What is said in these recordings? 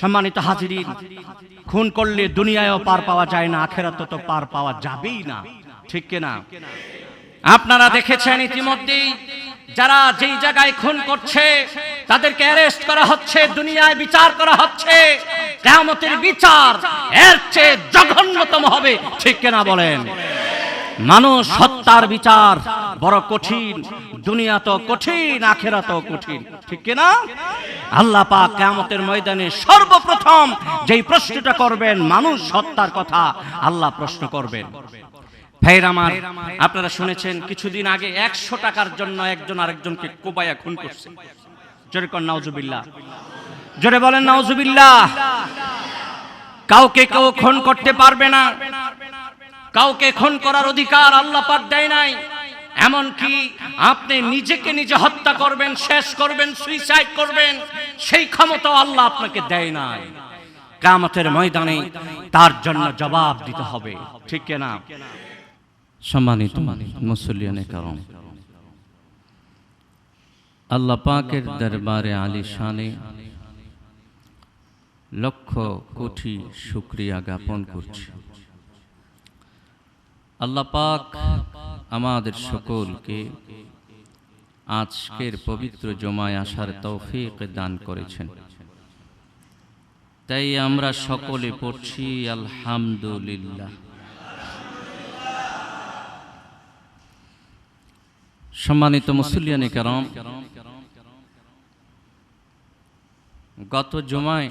সম্মানিত হাজিরিন, খুন করলে দুনিয়ায়ও পার পাওয়া যায় না, আখেরাত তো পার পাওয়া যাবেই না। ঠিক কিনা? আপনারা দেখেছেন ইতিমধ্যেই যারা যেই জায়গায় খুন করছে, তাদেরকে অ্যারেস্ট করা হচ্ছে, দুনিয়ায় বিচার করা হচ্ছে, কেয়ামতের বিচার এর চেয়ে জঘন্যতম হবে। ঠিক কিনা বলেন? মানুষ হত্যার বিচার বড় কঠিন, দুনিয়া তো কঠিন আখেরা তো কঠিন। ঠিক কিনা আল্লাহ পাক কেয়ামতের ময়দানে সর্বপ্রথম যেই প্রশ্নটা করবেন মানুষ হত্যার কথা আল্লাহ প্রশ্ন করবেন। ভাইয়ের আমার, আপনারা শুনেছেন কিছুদিন আগে একশো টাকার জন্য একজন আরেকজনকে কোবায়া খুন করছে। জোরে কর নাউজুবিল্লাহ। জোরে বলেন, নাউজুবিল্লাহ। কাউকে কেউ খুন করতে পারবে না। কাউকে খুন করার অধিকার আল্লাহ পাক দেয় নাই। এমন কি আপনি নিজেকে নিজে হত্যা করবেন, শেষ করবেন সুইসাইড করবেন, সেই ক্ষমতা আল্লাহ আপনাকে দেয় নাই। কামতের ময়দানে তার জন্য জবাব দিতে হবে। ঠিক না সম্মানিত মুসলিয়ানে কারণ, আল্লাহ পাকের দরবারে আলী শানে লক্ষ কোটি শুক্রিয়া জ্ঞাপন করছি। আল্লাহ পাক আমাদের সকলকে আজকের পবিত্র জমায় আসার তৌফিক দান করেছেন। তাই আমরা সকলে পড়ছি আলহামদুলিল্লাহ। সম্মানিত মুসলিয়ানি কারম, গত জমায়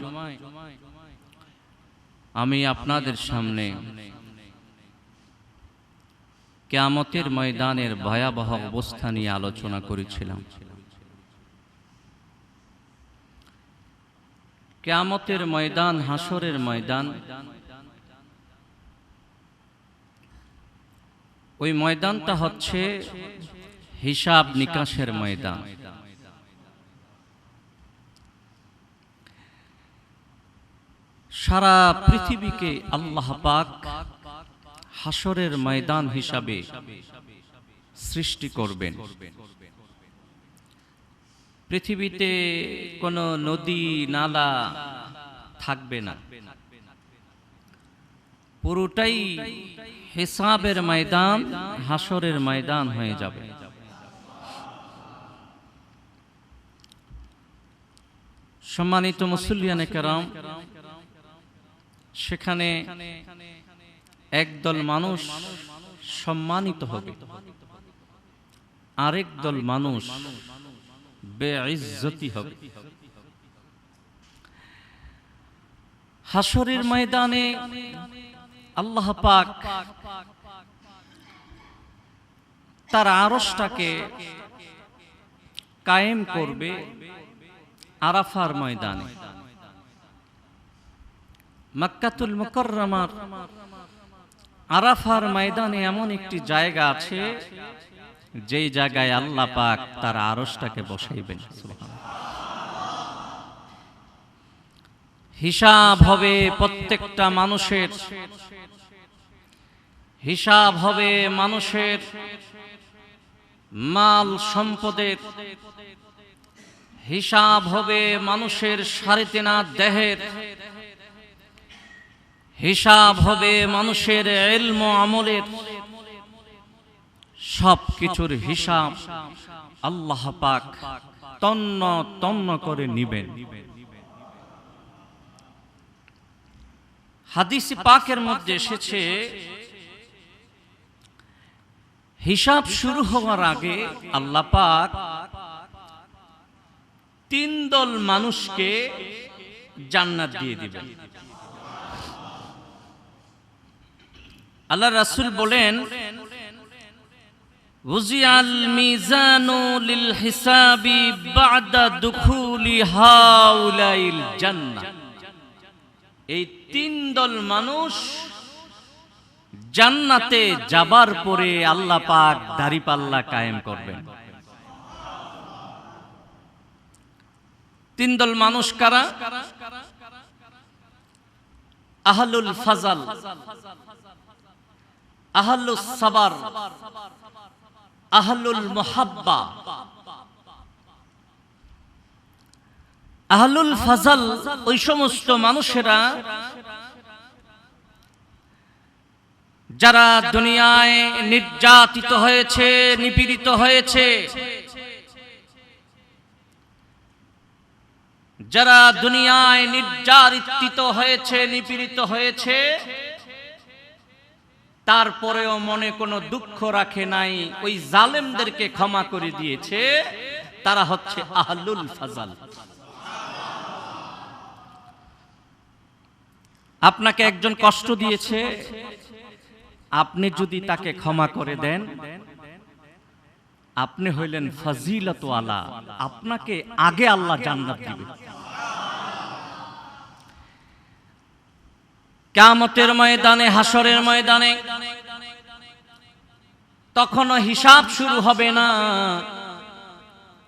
আমি আপনাদের সামনে কেয়ামতের ময়দানের ভয়াবহ অবস্থা নিয়ে আলোচনা করেছিলাম। কেয়ামতের ময়দান হাসরের ময়দান, ওই ময়দানটা হচ্ছে হিসাব নিকাশের ময়দান। সারা পৃথিবীকে আল্লাহ পাক হাসরের ময়দান হিসাবে সৃষ্টি করবেন। পৃথিবীতে কোনো নদী, নালা থাকবে না। পুরোটাই হিসাবের ময়দান হাসরের ময়দান হয়ে যাবে। সম্মানিত মুসলিয়ানে কেরাম, সেখানে একদল মানুষ সম্মানিত হবে। আরেক দল মানুষ বেইজ্জতি হবে। হাসরের ময়দানে আল্লাহ পাক তার আরসটাকে কায়েম করবে আরাফার ময়দানে। মাক্কাতুল মুকররমার আরাফার ময়দানে এমন একটি জায়গা আছে, যেই জায়গায় আল্লাহ পাক তার আরসটাকে বসাইবেন হিসাব হবে প্রত্যেকটা মানুষের। হিসাব হবে মানুষের মাল সম্পদের। হিসাব হবে মানুষের সাড়ে তেনা দেহের। হিসাব হবে মানুষের এলম আমলের। সব কিছুর হিসাব আল্লাহ পাক তন্ন তন্ন করে নিবেন। হাদিস পাকের মধ্যে এসেছে, হিসাব শুরু হওয়ার আগে আল্লাহ পাক তিন দল মানুষকে জান্নাত দিয়ে দিবেন। আল্লাহ রাসূল বলেন, উজিয়াল মিজানু লিল হিসাবি বাদা দুখুলি হাউলাইল এই তিন দল মানুষ জান্নাতে যাবার পরে আল্লাহ পাক দাড়িপাল্লা কায়েম করবেন। তিন দল মানুষ কারা? আহলুল ফাজাল। আহলুল আহলুল ফাজাল, ওই সমস্ত মানুষেরা যারা দুনিয়ায় নির্যাতিত হয়েছে, নিপীড়িত হয়েছে, যারা দুনিয়ায় নির্যাতিত হয়েছে, নিপীড়িত হয়েছে তারপরেও মনে কোনো দুঃখ রাখে নাই। ওই জালেমদেরকে ক্ষমা করে দিয়েছে। তারা হচ্ছে আহলুল ফাজাল। আপনাকে একজন কষ্ট দিয়েছে। আপনি যদি তাকে ক্ষমা করে দেন, আপনি হইলেন ফাজিলত আলা আপনাকে আগে আল্লাহ জান্নাত দিবে। কামতের ময়দানে হাসরের ময়দানে, তখনও হিসাব শুরু হবে না।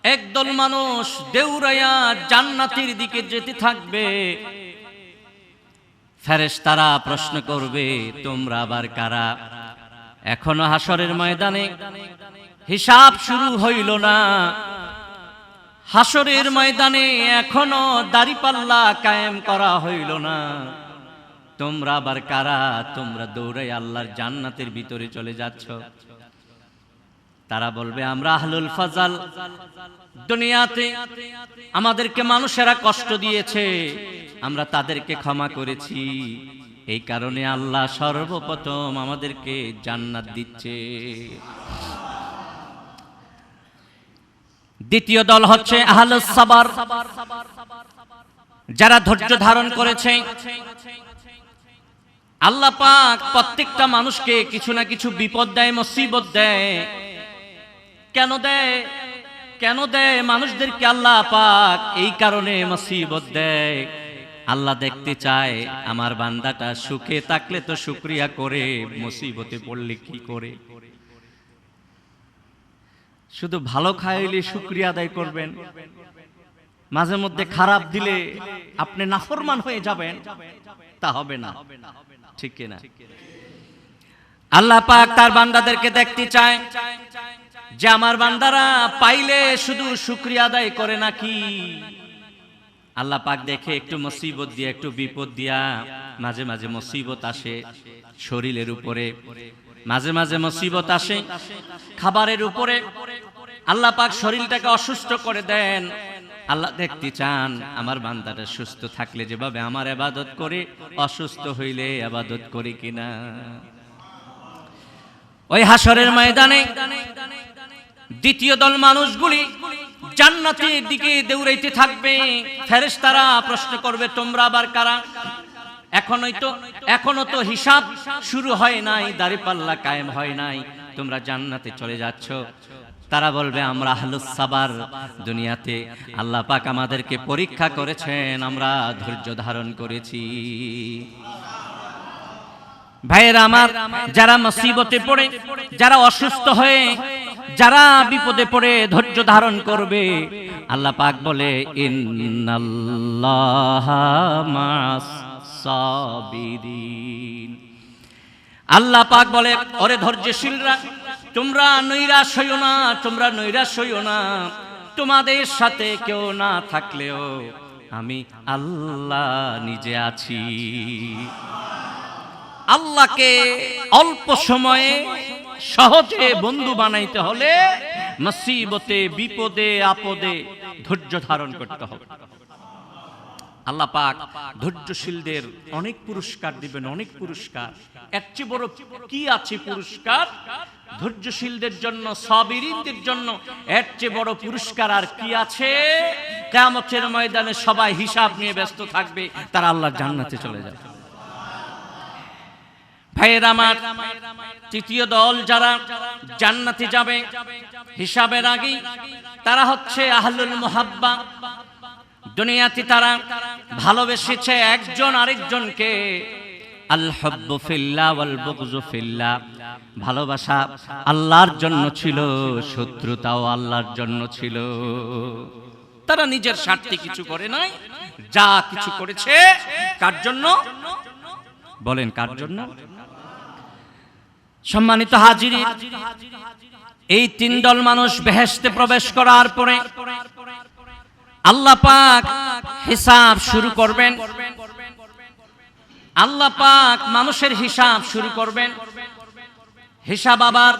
একদল মানুষ দেউরাইয়া জান্নাতের দিকে যেতে থাকবে। ফেরেশতারা প্রশ্ন করবে, তোমরা আবার কারা? এখনও হাসরের ময়দানে হিসাব শুরু হইল না। হাসরের ময়দানে এখনও দাড়িপাল্লা কায়েম করা হইল না। তোমরা আবার কারা? তোমরা দৌড়াই আল্লাহর জান্নাতের ভিতরে চলে যাচ্ছ। তারা বলবে, আমরা আহলুল ফাজাল। দুনিয়াতে আমাদেরকে মানুষেরা কষ্ট দিয়েছে। আমরা তাদেরকে ক্ষমা করেছি। এই কারণে আল্লাহ সর্বপ্রথম আমাদেরকে জান্নাত দিচ্ছে। দ্বিতীয় দল হচ্ছে আহলুস সাবার। যারা ধৈর্য ধারণ করেছে আল্লাহ পাক প্রত্যেকটা মানুষকে কিছু না কিছু বিপদ দেয়, মুসিবত দেয়। কেন দেয়? কেন দেয়? মানুষদেরকে আল্লাহ পাক এই কারণে মুসিবত দেয়। আল্লাহ দেখতে চায়, আমার বান্দাটা সুখে থাকলে তো শুক্রিয়া করে, মুসিবতে পড়লে কি করে? শুধু ভালো খাইলে শুক্রিয়া আদায় করবেন, মাঝে মধ্যে খারাপ দিলে আপনি নাফরমান হয়ে যাবেন, তা হবে না। ঠিক না আল্লাহ পাক তার বান্দাদেরকে দেখতে চায় যে আমার বান্দারা পাইলে শুধু শুক্রিয়া আদায় করে নাকি? আল্লাহ পাক দেখে একটু মুসিবত দিয়া, একটু বিপদ দিয়া মাঝে মাঝে মুসিবত আসে শরীরের উপরে। মাঝে মাঝে মুসিবত আসে খাবারের উপরে। আল্লাহ পাক শরীরটাকে অসুস্থ করে দেন। আল্লাহ দেখতে চান, আমার বান্দাটা সুস্থ থাকলে যেভাবে আমার আবাদত করে, অসুস্থ হইলে আবাদত করে কিনা। ওই হাসরের ময়দানে দ্বিতীয় দল মানুষগুলি জান্নাতের দিকে দৌড়াইতে থাকবে। ফেরেশতারা প্রশ্ন করবে, তোমরা আবার কারা? এখনই তো, এখনও তো হিসাব শুরু হয় নাই, দাড়িপাল্লা কায়েম হয় নাই। তোমরা জান্নাতে চলে যাচ্ছ। তারা বলবে, আমরা আহলুস সাবার দুনিয়াতে আল্লাহ পাক আমাদেরকে পরীক্ষা করেছেন, আমরা ধৈর্য ধারণ করেছি। ভাইয়েরা আমার, যারা মুসিবতে পড়ে, যারা অসুস্থ হয়ে, যারা বিপদে পড়ে, ধৈর্য ধারণ করবে। আল্লাহ পাক বলে আল্লাহ পাক বলে, ওরে ধৈর্যশীলরা তোমরা নৈরাশ হইও না, তোমরা নৈরাশ হইও না। তোমাদের সাথে কেউ না থাকলেও আমি আল্লাহ নিজে আছি। আল্লাহকে অল্প সময়ে সহজে বন্ধু বানাইতে হলে মুসিবতে বিপদে, আপদে ধৈর্য ধারণ করতে হবে। আল্লাহ পাক ধৈর্যশীলদের অনেক পুরস্কার দিবেন, অনেক পুরস্কার। এর চেয়ে বড় কি আছে পুরস্কার? ধৈর্যশীলদের জন্য, সাবিরিনদের জন্য এর চেয়ে বড় পুরস্কার আর কি আছে? কিয়ামতের ময়দানে সবাই হিসাব নিয়ে ব্যস্ত থাকবে, তারা আল্লাহর জান্নাতে চলে যাবে। ভাইয়ের আমার, তৃতীয় দল যারা জান্নাতে যাবে, হিসাবের আগেই তারা হচ্ছে আহলুল মুহাব্বা। দুনিয়াতে তারা ভালোবেসেছে একজন আরেকজনকে। ভালোবাসা আল্লাহর জন্য ছিল, শত্রুতাও আল্লাহর জন্য ছিল। তারা নিজের স্বার্থে কিছু করে নাই, যা কিছু করেছে, কার জন্য? বলেন, কার জন্য? সম্মানিত হাজিরি এই তিন দল মানুষ বেহেস্তে প্রবেশ করার পরে আল্লাহ পাক হিসাব শুরু করবেন। আল্লাহ পাক মানুষের হিসাব শুরু করবেন। হিসাব আবার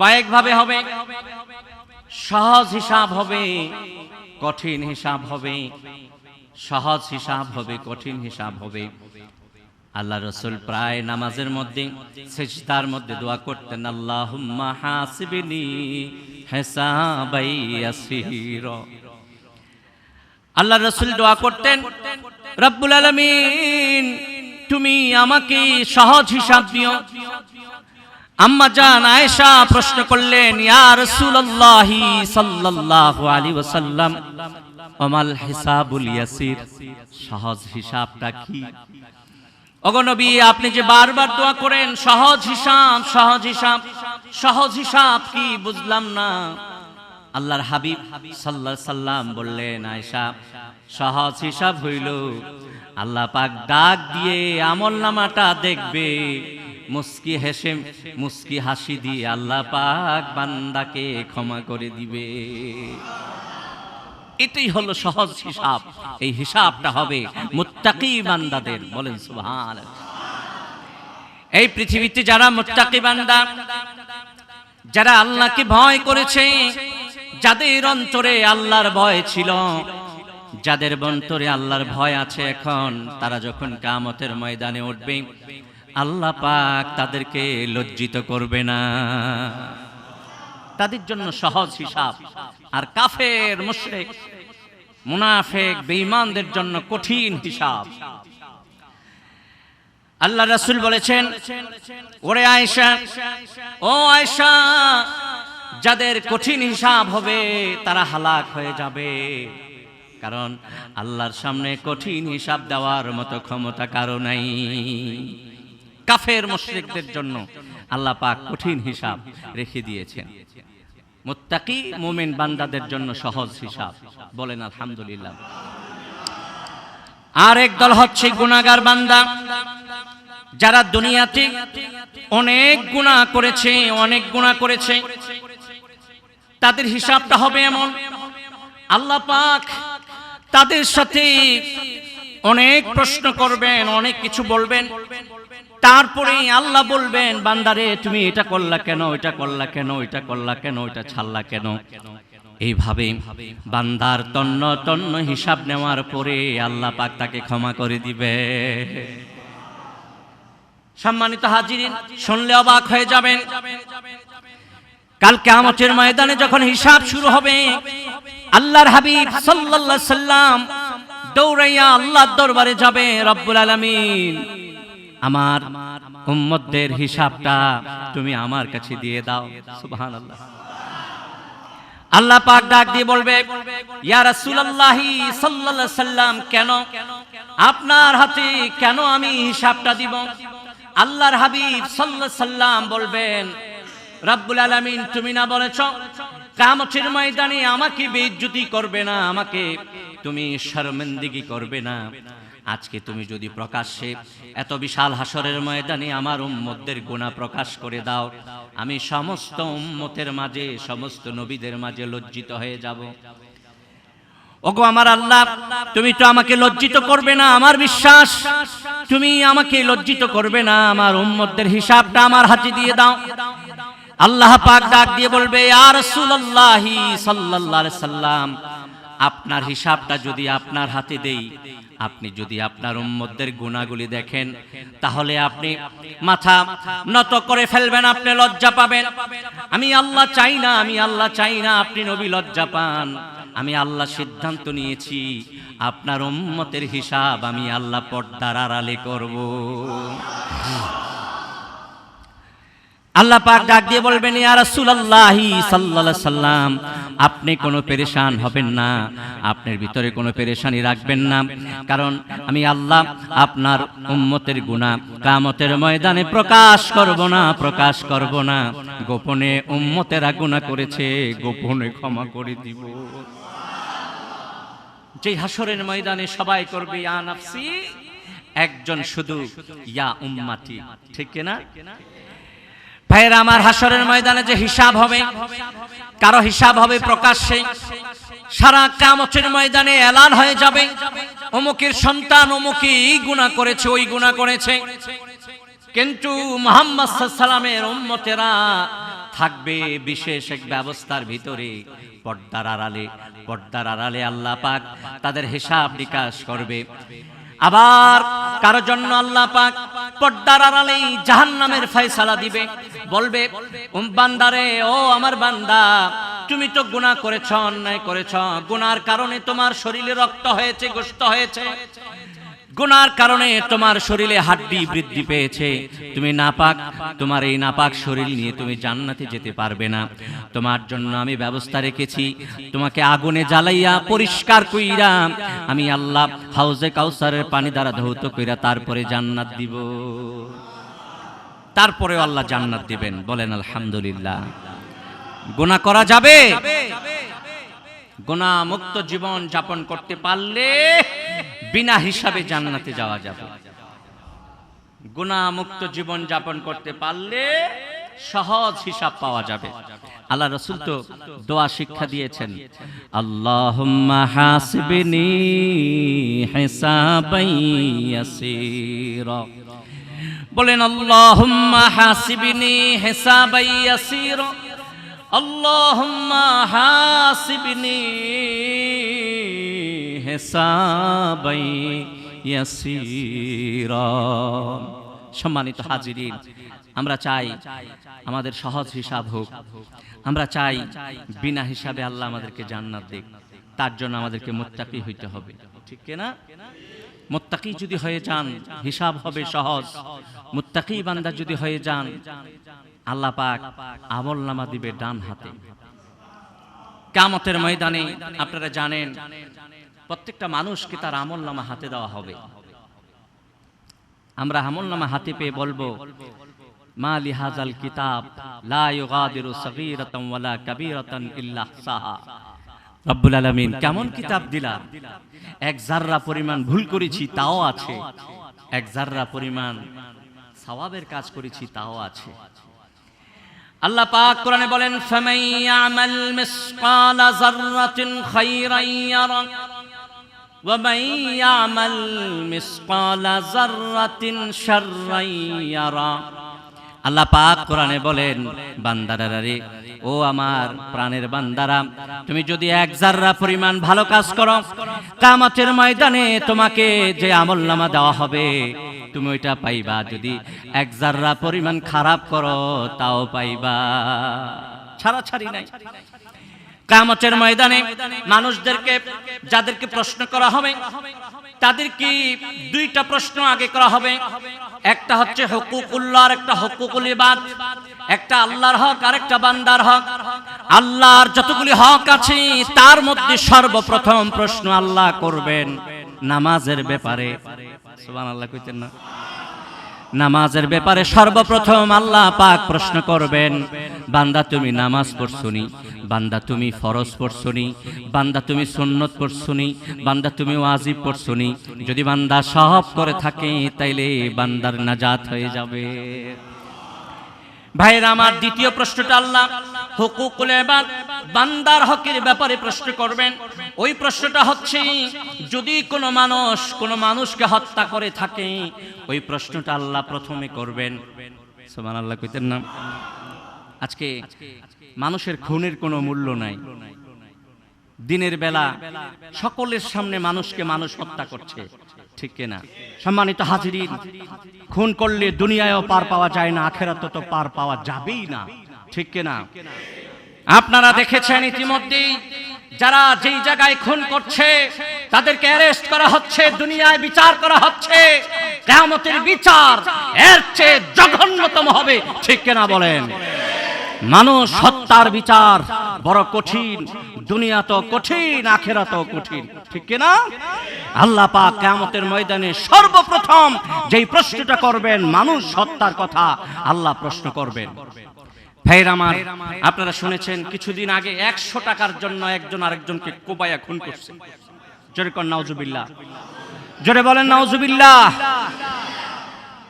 কয়েকভাবে হবে। সহজ হিসাব হবে, কঠিন হিসাব হবে। সহজ হিসাব হবে, কঠিন হিসাব হবে। আল্লাহ রসুল প্রায় নামাজের মধ্যে, সেজদার মধ্যে দোয়া করতেন, আল্লাহুম্মা হাসিবিনি হিসাবাই ইয়াসিরা। আল্লাহ রসুল দোয়া করতেন, রব্বুল আলামিন, তুমি আমাকে সহজ হিসাব দিও। আম্মা জান আয়েশা প্রশ্ন করলেন, ইয়া রাসূলুল্লাহি সাল্লাল্লাহু আলাইহি ওয়াসাল্লাম আমাল হিসাবুল ইয়াসির? সহজ হিসাবটা কি? ওগো নবী, আপনি যে বারবার দোয়া করেন, সহজ হিসাব সহজ হিসাব সহজ হিসাব কি? বুঝলাম না। আল্লাহর হাবিব সাল্লাহ সাল্লাম বললেন আয়সা সহজ হিসাব হইল, আল্লাহ পাক ডাক দিয়ে আমল নামাটা দেখবে। মুস্কি হেসে মুস্কি হাসি দিয়ে আল্লাহ পাক বান্দাকে ক্ষমা করে দিবে। এটাই হলো সহজ হিসাব। এই হিসাবটা হবে মুত্তাকি বান্দাদের। বলেন সুবহান এই পৃথিবীতে যারা মুত্তাকি বান্দা, যারা আল্লাহকে ভয় করেছে যাদের অন্তরে আল্লাহর ভয় ছিল, যাদের অন্তরে আল্লাহর ভয় আছে এখন, তারা যখন কামতের ময়দানে উঠবে, আল্লাহ পাক তাদেরকে লজ্জিত করবে না। তাদের জন্য সহজ হিসাব। আর কাফের, মুশরিক, মুনাফেক, বেঈমানদের জন্য কঠিন হিসাব। আল্লাহ রাসূল বলেছেন, ওরে আয়েশা, ও আয়েশা যাদের কঠিন হিসাব হবে, তারা হালাক হয়ে যাবে। কারণ আল্লাহর সামনে কঠিন হিসাব দেওয়ার মতো ক্ষমতা কারও নাই। কাফের মুশরিকদের জন্য আল্লাহ পাক কঠিন হিসাব রেখে দিয়েছেন। মুত্তাকি মুমিন বান্দাদের জন্য সহজ হিসাব। বলেন, আলহামদুলিল্লাহ। আরেক দল হচ্ছে গুনাহগার বান্দা। যারা দুনিয়াতে অনেক গুণা করেছে, অনেক গুণা করেছে। তাদের হিসাবটা হবে এমন। আল্লাহ পাক তাদের সাথে অনেক প্রশ্ন করবেন, অনেক কিছু বলবেন। তারপরে আল্লাহ বলবেন, বান্দারে, তুমি এটা করলা কেন এটা করলা কেন এটা করলা কেন এটা ছাড়লা কেন? এইভাবে বান্দার তন্ন তন্ন হিসাব নেওয়ার পরে আল্লাহ পাক তাকে ক্ষমা করে দিবে। সম্মানিত হাজিরিন, শুনলে অবাক হয়ে যাবেন। কাল কেয়ামতের ময়দানে যখন হিসাব শুরু হবে, আল্লাহর হাবিব সাল্লাল্লাহু সাল্লাম দৌড়াইয়া আল্লাহর দরবারে যাবে, রব্বুল আলামিন। আমার উম্মতদের হিসাবটা তুমি আমার কাছে দিয়ে দাও, সুবহানাল্লাহ। আল্লাহ পাক ডাক দিয়ে বলবে, ইয়া রাসূলুল্লাহি সাল্লাল্লাহু আলাইহি সাল্লাম, কেন? আপনার হাতে কেন আমি হিসাবটা দিব? আল্লাহর হাবিব সাল্লাল্লাহু আলাইহি সাল্লাম বলবেন রব্বুল আলামিন, তুমি না বলেছ, কামতের ময়দানে আমাকে বেজ্জুতি করবে না, আমাকে তুমি শর্মিন্দিগি করবে না। আজকে তুমি যদি প্রকাশ্যে এত বিশাল হাসরের ময়দানে আমার উম্মতদের গুণা প্রকাশ করে দাও, আমি সমস্ত উম্মতের মাঝে, সমস্ত নবীদের মাঝে লজ্জিত হয়ে যাব। ওগো আমার আল্লাহ, তুমি তো আমাকে লজ্জিত করবে না, আমার বিশ্বাস, তুমি আমাকে লজ্জিত করবে না, আমার উম্মতদের হিসাবটা আমার হাতে দিয়ে দাও। আল্লাহ পাক ডাক দিয়ে বলবে আর রাসূলুল্লাহি সাল্লাল্লাহু আলাইহি সাল্লাম, আপনার হিসাবটা যদি আপনার হাতে দেই, আপনি যদি আপনার উম্মতদের গুণাগুলি দেখেন, তাহলে আপনি মাথা নত করে ফেলবেন, আপনি লজ্জা পাবেন। আমি আল্লাহ চাই না, আমি আল্লাহ চাই না, আপনি নবী লজ্জা পান। আমি আল্লাহ সিদ্ধান্ত নিয়েছি, আপনার উম্মতের হিসাব আমি আল্লাহ পর্দার আড়ালে করব। আল্লাহ পাক ডাক দিয়ে বলবেন, ইয়া রাসূলুল্লাহি সাল্লাল্লাহু সাল্লাম, আপনি কোনো পেরেশান হবেন না। আপনার ভিতরে কোনো পেরেশানি রাখবেন না। কারণ আমি আল্লাহ আপনার উম্মতের গুনাহ কিয়ামতের ময়দানে প্রকাশ করব না, প্রকাশ করব না। গোপনে উম্মতেরা গুনাহ করেছে, গোপনে ক্ষমা করে দিব। যে হাসরের ময়দানে সবাই করবে, ইয়া নাফসি, একজন শুধু, ইয়া উম্মাতি। ঠিক না ভাইয়েরা, আমার হাসরের ময়দানে যে হিসাব হবে, কারও হিসাব হবে প্রকাশ্যে, সারা কামতের ময়দানে এলান হয়ে যাবে। অমুকের সন্তান অমুকি গুণা করেছে, ওই গুণা করেছে। কিন্তু মোহাম্মদ সাল্লামের উম্মতেরা থাকবে বিশেষ এক ব্যবস্থার ভিতরে, পর্দার আড়ালে। পর্দার আড়ালে আল্লাহ পাক তাদের হিসাব নিকাশ করবে। আবার কারও জন্য আল্লাহ পাক পর্দার আড়ালেই জাহান্নামের ফয়সালা দিবে। বলবে বান্দারে, ও আমার বান্দা, তুমি তো গুনাহ করেছ, অন্যায় করেছ। গুনার কারণে তোমার শরীরে রক্ত হয়েছে গোস্ত হয়েছে। গুনার কারণে তোমার শরীরে হাড্ডি বৃদ্ধি পেয়েছে। তুমি নাপাক, তোমার এই নাপাক শরীর নিয়ে তুমি জান্নাতে যেতে পারবে না। তোমার জন্য আমি ব্যবস্থা রেখেছি। তোমাকে আগুনে জ্বালাইয়া পরিষ্কার কইরা আমি আল্লাহ হাউজে কাউসারের পানি দ্বারা ধৌত কইরা তারপরে জান্নাত দিব। তারপরে আল্লাহ জান্নাত দিবেন। বলেন, আলহামদুলিল্লাহ। গুনাহ করা যাবে। গুনাহ মুক্ত জীবন যাপন করতে পারলে বিনা হিসাবে জান্নাতে যাওয়া যাবে। গুণামুক্ত জীবন যাপন করতে পারলে সহজ হিসাব পাওয়া যাবে। আল্লাহ রসুল তো দোয়া শিক্ষা দিয়েছেন, আল্লাহুম্মা হাসিবনি হিসাবাই ইয়াসীরা। বলেন, আল্লাহুম্মা হাসিবনি হিসাবাই ইয়াসীরা। আল্লাহুম্মা হাসিবনি হিসাবাই ইয়াসীরা। সম্মানিত হাজিরিন, আমরা চাই আমাদের সহজ হিসাব হোক। আমরা চাই বিনা হিসাবে আল্লাহ আমাদেরকে জান্নাত দিক। তার জন্য আমাদেরকে মোত্তাকি হইতে হবে। ঠিক না মোত্তাকি যদি হয়ে যান, হিসাব হবে সহজ। মুত্তাকি বান্দা যদি হয়ে যান, আল্লাহ পাক আমল নামা দিবে ডান হাতে। কামতের ময়দানে আপনারা জানেন প্রত্যেকটা মানুষকে তার আমল নামা হাতে দেওয়া হবে। আমরা আমল নামা হাতে পেয়ে বলব, মা লিহাজাল কিতাব, লা ইউগাদিরু ইল্লা আহসাহা। রব্বুল কেমন কিতাব দিলা এক জাররা পরিমাণ ভুল করেছি, তাও আছে। এক জাররা পরিমাণ সওয়াবের কাজ করেছি, তাও আছে। আল্লাহ পাক কোরআনে বলেন, ফামান ইয়ামাল মিসকালা যাররাতিন খাইরান ইয়ারা। ইয়ামাল মিসকালা যাররাতিন শাররান ইয়ারা আল্লাহ পাক কোরআনে বলেন ও আমার প্রাণের বান্দারা, তুমি যদি এক জাররা পরিমাণ ভালো কাজ করো, কামাতের ময়দানে তোমাকে যে আমল নামা দেওয়া হবে, তুমি ওইটা পাইবা। যদি এক জাররা পরিমাণ খারাপ করো, তাও পাইবা। ছাড়া ছাড়ি নাই। কামতের ময়দানে মানুষদেরকে, যাদেরকে প্রশ্ন করা হবে তাদের কি দুইটা প্রশ্ন আগে করা হবে। একটা হচ্ছে হকুকুল্লাহ, আর একটা হকুকুল ইবাদ। একটা আল্লাহর হক, আর একটা বান্দার হক। আল্লাহর যতগুলি হক আছে, তার মধ্যে সর্বপ্রথম প্রশ্ন আল্লাহ করবেন, নামাজের ব্যাপারে। সুবহানাল্লাহ, কইতেন না। নামাজের ব্যাপারে সর্বপ্রথম আল্লাহ পাক প্রশ্ন করবেন, বান্দা তুমি নামাজ পড়ছনি বান্দা তুমি ফরজ পড়ছনি, বান্দা তুমি সুন্নত পড়ছনি, বান্দা তুমি ওয়াজিব পড়ছনি। যদি বান্দা সব করে থাকে, তাইলে বান্দার নাজাত হয়ে যাবে। ভাইরা আমার দ্বিতীয় প্রশ্নটা আল্লাহ হুকুকুল ইবাদ, বান্দার হকের ব্যাপারে প্রশ্ন করবেন। ওই প্রশ্নটা হচ্ছে, যদি কোনো মানুষ কোনো মানুষকে হত্যা করে থাকে, ওই প্রশ্নটা আল্লাহ প্রথমে করবেন। সুবহানাল্লাহ, কইতেন না? আজকে মানুষের খুনের কোনো মূল্য নাই। দিনের বেলা সকলের সামনে মানুষকে মানুষ হত্যা করছে, ঠিক কিনা? সম্মানিত হাজিরিন, খুন করলে দুনিয়ায়ও পার পাওয়া যায় না, আখেরাতে তো পার পাওয়া যাবেই না, ঠিক কিনা? আপনারা দেখেছেন ইতিমধ্যেই যারা যেই জায়গায় খুন করছে, তাদেরকে অ্যারেস্ট করা হচ্ছে, দুনিয়ায় বিচার করা হচ্ছে, কেয়ামতের বিচার এর চেয়ে জঘন্যতম হবে, ঠিক কিনা বলেন? মানুষ হত্যার বিচার বড় কঠিন, দুনিয়া তো কঠিন আখেরা তো কঠিন। ঠিক কিনা আল্লাহ পাক কিয়ামতের ময়দানে সর্বপ্রথম যেই প্রশ্নটা করবেন মানুষ হত্যার কথা আল্লাহ প্রশ্ন করবেন। ভাইয়ের আমার, আপনারা শুনেছেন কিছুদিন আগে একশো টাকার জন্য একজন আরেকজনকে কোবায়া খুন করছে। জোরে কর নাউজুবিল্লাহ। জোরে বলেন, নাউজুবিল্লাহ।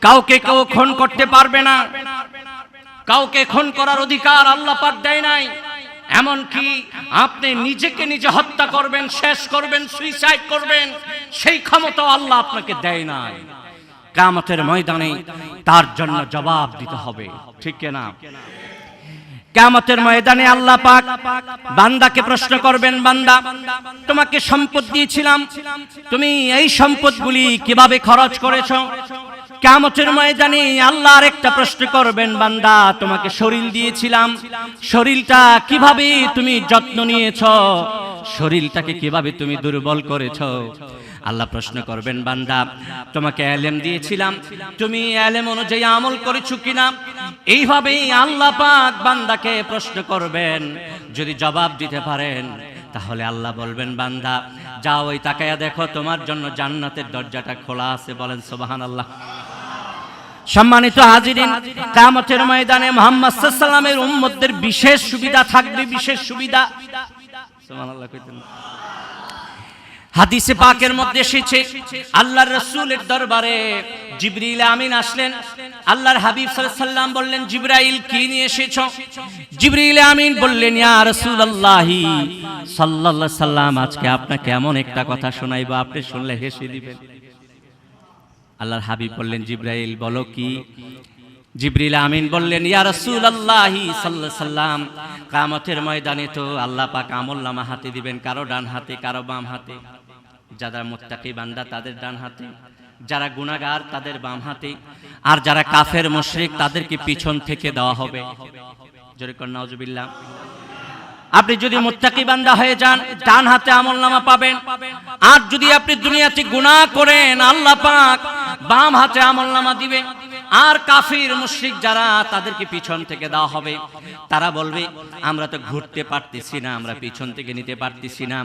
কাউকে কেউ খুন করতে পারবে না। কাউকে খুন করার অধিকার আল্লাহ পাক দেয় নাই। এমনকি আপনি নিজেকে নিজে হত্যা করবেন, শেষ করবেন সুইসাইড করবেন, সেই ক্ষমতা আল্লাহ আপনাকে দেয় নাই। কামতের ময়দানে তার জন্য জবাব দিতে হবে, ঠিক না কামতের ময়দানে আল্লাহ পাক বান্দাকে প্রশ্ন করবেন, বান্দা, তোমাকে সম্পদ দিয়েছিলাম, তুমি এই সম্পদগুলি কীভাবে খরচ করেছ? কামতের ময়দানে আল্লাহ আরেকটা প্রশ্ন করবেন, বান্দা, তোমাকে শরীর দিয়েছিলাম। শরীরটা কীভাবে তুমি যত্ন নিয়েছ? শরীরটাকে কীভাবে তুমি দুর্বল করেছ? আল্লাহ প্রশ্ন করবেন, বান্দা, তোমাকে এলেম দিয়েছিলাম। তুমি এলেম অনুযায়ী আমল করেছ কিনা? এইভাবেই আল্লাহ পাক বান্দাকে প্রশ্ন করবেন। যদি জবাব দিতে পারেন, তাহলে আল্লাহ বলবেন, বান্দা, যাও, ওই তাকায়া দেখো, তোমার জন্য জান্নাতের দরজাটা খোলা আছে বলেন সোবাহান আল্লাহ সম্মানিত হাজিরিন কামতের ময়দানে মোহাম্মদ সাল্লামের উম্মতদের বিশেষ সুবিধা থাকবে, বিশেষ সুবিধা। হাদিসে পাকের মধ্যে এসেছে, আল্লাহর রসুলের দরবারে জিবরিল আমিন আসলেন। আল্লাহর হাবিব সাল্লাম বললেন, জিবরাইল, কি নিয়ে এসেছ? জিবরিল আমিন বললেন, ইয়া রাসূলুল্লাহি সাল্লাল্লাহু আলাইহি সাল্লাম আজকে আপনাকে এমন একটা কথা শোনাইবো, আপনি শুনলে হেসে দিবেন। আল্লাহর হাবিব বললেন, জিব্রাইল, বলো কি? জিবরিল আমিন বললেন, ইয়া রাসূলুল্লাহি সাল্লাল্লাহু সাল্লাম, কিয়ামতের ময়দানে তো আল্লাহ পাক আমলনামা হাতে দিবেন, কারও ডান হাতে, কারও বাম হাতে। যারা মুত্তাকি বান্দা, তাদের ডান হাতে। যারা গুনাহগার, তাদের বাম হাতে। আর যারা কাফের, মুশরিক, তাদেরকে পিছন থেকে দেওয়া হবে। জোরে কর, নাউজুবিল্লাহ। আপনি যদি মুত্তাকি বান্দা হয়ে যান ডান হাতে আমলনামা পাবেন। আর যদি আপনি দুনিয়াতে গুনাহ করেন আল্লাহ পাক বাম হাতে আমলনামা দিবে আর কাফির মুশরিক যারা তাদেরকে পিছন থেকে দেওয়া হবে। তারা বলবে আমরা তো ঘুরতে পারতেছি না আমরা পিছন থেকে নিতে পারতেছি না।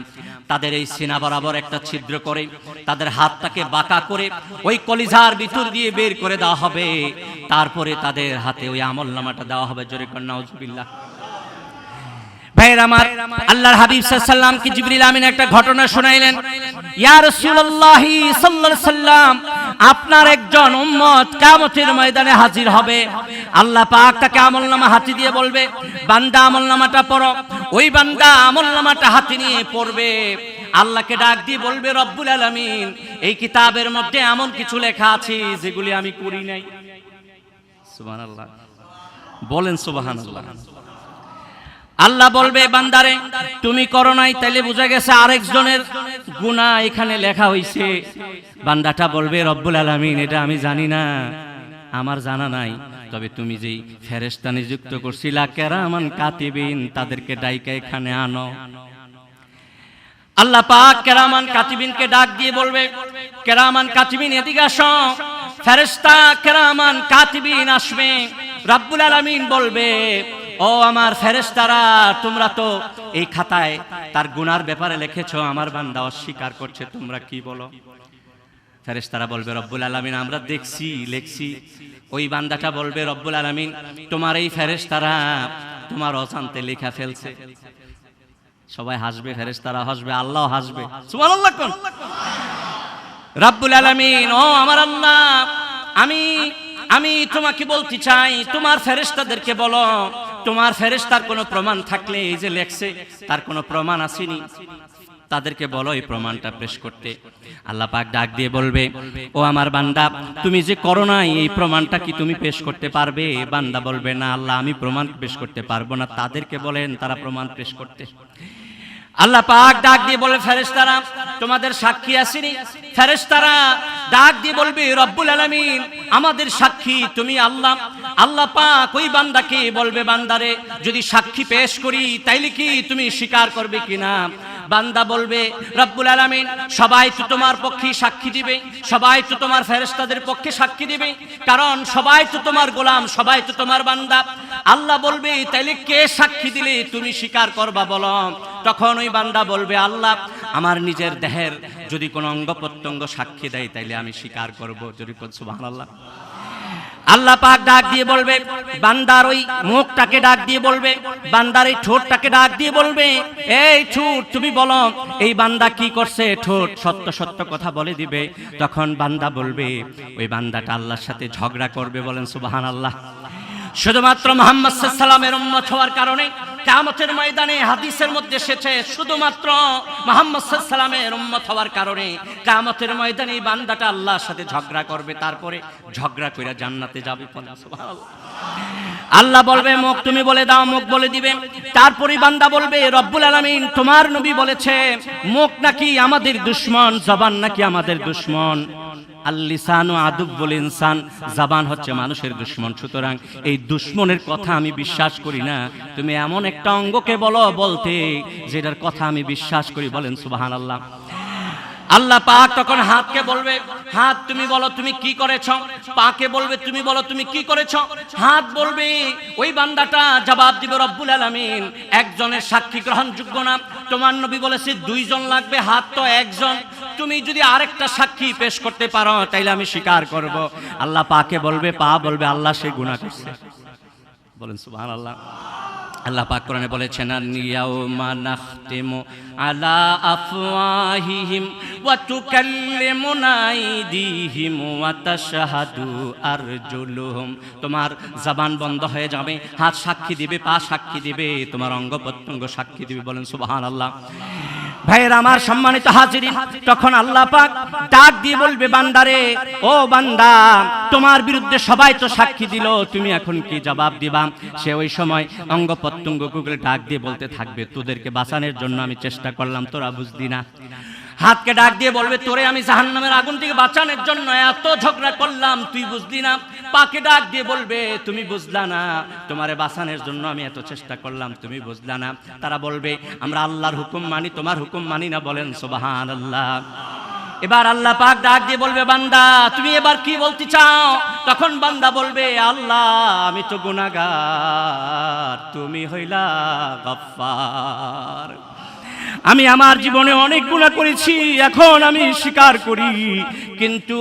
তাদের এই সিনা বরাবর একটা ছিদ্র করে তাদের হাতটাকে বাঁকা করে ওই কলিজার ভিতর দিয়ে বের করে দেওয়া হবে। তারপরে তাদের হাতে ওই আমলনামাটা দেওয়া হবে। জোরে কন্যা উজবিল্লাহ ভাইয়ের আমার, আল্লাহর হাবিব সাল্লাম কি জিবরিল আমিন একটা ঘটনা শোনাইলেন। আপনার একজন উম্মত কিয়ামতের ময়দানে হাজির হবে। আল্লাহ পাক তাকে আমলনামা হাতে দিয়ে বলবে, বান্দা আমলনামাটা পড়ো। ওই বান্দা আমলনামাটা হাতে নিয়ে পড়বে। আল্লাহকে ডাক দিয়ে বলবে, রব্বুল আলামিন, এই কিতাবের মধ্যে এমন কিছু লেখা আছে যেগুলি আমি করি নাই। সুবহানাল্লাহ। বলেন সুবহানাল্লাহ। আল্লাহ বলবে, বান্দারে, তুমি করো নাই, তাইলে বোঝা গেছে আরেকজনের গুনাহ এখানে লেখা হইছে। বান্দাটা বলবে, রব্বুল আলামিন, এটা আমি জানি না, আমার জানা নাই। তবে তুমি যেই ফেরেস্তা নিযুক্ত করছিলা, কেরামান কাতিবিন, তাদেরকে ডাইকা এখানে আনো। আল্লাহ পাক কেরামান কাতিবিনকে ডাক দিয়ে বলবে, কেরামান কাতিবিন, এদিকে আসো। ফেরেস্তা কেরামান কাতিবিন আসবে, রাব্বুল আলামিন বলবে ও আমার ফেরেশতারা, তোমরা তো এই খাতায় তার গুনার ব্যাপারে লিখেছো, আমার বান্দা অস্বীকার করছে, তোমরা কি বলো? ফেরেশতারা বলবে, রব্বুল আলামিন, আমরা দেখছি, লেখছি। ওই বান্দাটা বলবে, রব্বুল আলামিন, তোমার এই ফেরেশতারা তোমার অজান্তে লেখা ফেলছে। সবাই হাসবে, ফেরেশতারা হাসবে, আল্লাহ হাসবে। রাব্বুল আলামিন, ও আমার আল্লাহ, আমি আমি তোমাকে বলতে চাই, তোমার ফেরেশতাদেরকে বলো তোমার ফেরেশতার কোনো প্রমাণ থাকলে এই যে লেখছে, তার কোনো প্রমাণ আসেনি। তাদেরকে বলো এই প্রমাণটা পেশ করতে। আল্লাহ পাক ডাক দিয়ে বলবে, ও আমার বান্দা, তুমি যে করো নাই, এই প্রমাণটা কি তুমি পেশ করতে পারবে? বান্দা বলবে, না, আল্লাহ, আমি প্রমাণ পেশ করতে পারব না। তাদেরকে বলেন, তারা প্রমাণ পেশ করতে। আল্লাহ পাক ডাক দিয়ে বলে, ফেরেশতারা, তোমাদের সাক্ষী আসেনি। ফেরেশতারা ডাক দিয়ে বলবে, রব্বুল আলামিন, আমাদের সাক্ষী, তুমি আল্লাহ আল্লাহ পাক ওই বান্দাকে বলবে, বান্দারে, যদি সাক্ষী পেশ করি, তাইলে কি তুমি স্বীকার করবে কিনা? বান্দা বলবে, রব্বুল আলামিন, সবাই তো তোমার পক্ষে সাক্ষী দিবে, সবাই তো তোমার ফেরেশতাদের পক্ষে সাক্ষী দিবে, কারণ সবাই তো তোমার গোলাম, সবাই তো তোমার বান্দা। আল্লাহ বলবে, তাইলে কে সাক্ষী দিলে তুমি স্বীকার করবা বলো? তখন ওই বান্দা বলবে, আল্লাহ, আমার নিজের দেহের যদি কোনো অঙ্গ প্রত্যঙ্গ সাক্ষী দেয়, তাইলে আমি স্বীকার করব। যদি সুবহানাল্লাহ। আল্লাহ পাক ডাক দিয়ে বলবে, বান্দার ওই মুখটাকে ডাক দিয়ে বলবে, বান্দার এই ঠোঁটটাকে ডাক দিয়ে বলবে, এই ঠোঁট, তুমি বলো, এই বান্দা কি করছে? ঠোঁট সত্য সত্য কথা বলে দিবে। তখন বান্দা বলবে, ওই বান্দাটা আল্লাহর সাথে ঝগড়া করবে বলেন সুবাহান আল্লাহ শুধুমাত্র মোহাম্মদ সাল্লামের উম্মত হওয়ার কারণে কামতের ময়দানে হাদিসের মধ্যে এসেছে, শুধুমাত্র মোহাম্মদ সাল্লামের উম্মত হওয়ার কারণে কামতের ময়দানে বান্দাটা আল্লাহর সাথে ঝগড়া করবে, তারপরে ঝগড়া কইরা জান্নাতে যাবে আল্লাহ বলবে, মুখ তুমি বলে দাও, মুখ বলে দিবে। তারপরে বান্দা বলবে, রব্বুল আলামিন, তোমার নবী বলেছে, মুখ নাকি আমাদের দুশ্মন, জবান নাকি আমাদের দুশ্মন। আল্লিসান ও আদুব্বুল ইনসান, জাবান হচ্ছে মানুষের দুশ্মন। সুতরাং এই দুশ্মনের কথা আমি বিশ্বাস করি না। তুমি এমন একটা অঙ্গকে বলো, বলতে যেটার কথা আমি বিশ্বাস করি, বলেন সুবহানাল্লাহ। আল্লাহ পাক তখন হাতকে বলবে, হাত তুমি বলো, তুমি কি করেছ? পাকে বলবে, তুমি বলো, তুমি কি করেছ? হাত বলবে, ওই বান্দাটা জবাব দিবে, রব্বুল আলামিন, একজনের সাক্ষী গ্রহণযোগ্য না? তোমার নবী বলেছে, দুইজন লাগবে, হাত তো একজন। তুমি যদি আরেকটা সাক্ষী পেশ করতে পারো, তাইলে আমি স্বীকার করব। আল্লাহ পাকে বলবে, পা বলবে, আল্লাহ সে গুনাহ করছে। বলেন, সুবহানাল্লাহ। আল্লাহ আল্লাহ পাক কোরআনে বলেছেন ইয়াউমা নাখতিমু আলা আফওয়াহিহিম ওয়া তুকাল্লিমুনা আইদিহিম ওয়া তাশহাদু আরজুলুহুম। তোমার জবান বন্ধ হয়ে যাবে, হাত সাক্ষী দিবে, পা সাক্ষী দিবে, তোমার অঙ্গ প্রত্যঙ্গ সাক্ষী দিবে। বলেন, সুবহানাল্লাহ। ভাইয়ের আমার সম্মানিত হাজিরিন, তখন আল্লাহ পাক ডাক দিয়ে বলবে, বান্দারে, ও বান্দা, তোমার বিরুদ্ধে সবাই তো সাক্ষী দিল, তুমি এখন কি জবাব দিবা? সে ওই সময় অঙ্গ প্রত্যঙ্গ গুগলে ডাক দিয়ে বলতে থাকবে, তোদেরকে বাঁচানোর জন্য আমি চেষ্টা করলাম, তোরা বুঝলি না। হাতকে ডাক দিয়ে বলবে, তোরে আমি জাহান্নামের আগুন থেকে বাঁচানোর জন্য এত ঝগড়া করলাম, তুই বুঝলি না? পাকে ডাক দিয়ে বলবে, তুমি বুঝলা না, তোমারে বাঁচানোর জন্য আমি এত চেষ্টা করলাম, তুমি বুঝলা না? তারা বলবে, আমরা আল্লাহর হুকুম মানি, তোমার হুকুম মানি না বলেন সুবাহান আল্লাহ এবার আল্লাহ পাক ডাক দিয়ে বলবে, বান্দা, তুমি এবার কি বলতে চাও? তখন বান্দা বলবে, আল্লাহ, আমি তো গুনাহগার, তুমি হইলা গফফার। আমি আমার জীবনে অনেক গুণা করেছি, এখন আমি স্বীকার করি। কিন্তু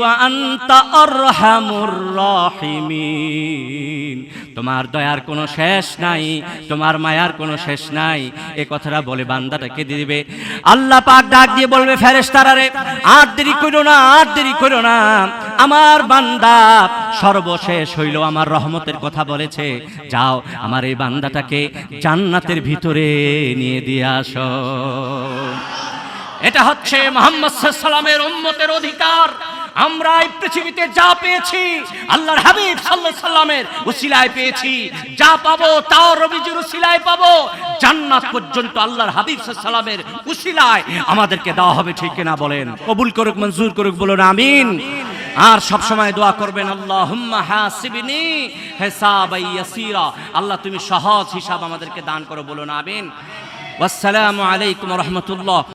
তোমার দয়ার কোনো শেষ নাই, তোমার মায়ার কোনো শেষ নাই। এ কথাটা বলে বান্দাটাকে দিয়ে দিবে। আল্লাহ পাক ডাক দিয়ে বলবে ফেরেশতারারে আর দেরি করো না, আর দেরি করো না। আমার বান্দা সর্বশেষ হইল, আমার রহমতের কথা বলেছে। যাও, আমার এই বান্দাটাকে জান্নাতের ভিতরে নিয়ে দিয়ে আসো। এটা হচ্ছে মোহাম্মদ সাল্লামের উম্মতের অধিকার। আমরা এই পৃথিবীতে যা পেয়েছি, আল্লাহর হাবিব সাল্লাহ সাল্লামের উসিলায় পেয়েছি। যা পাবো, তাও রবিজুর উসিলায় পাবো। জান্নাত পর্যন্ত আল্লাহর হাবিব সাল্লামের উসিলায় আমাদেরকে দেওয়া হবে, ঠিক কিনা বলেন? কবুল করুক, মঞ্জুর করুক, বলুন, আমিন। আর সব সময় দোয়া করবেন আল্লাহ হাসিবিনি হিসাবাই ইয়াসিরা। আল্লাহ, তুমি সহজ হিসাব আমাদেরকে দান করো, বলুন, আমিন। ওয়াসসালামু আলাইকুম রহমতুল্লাহ।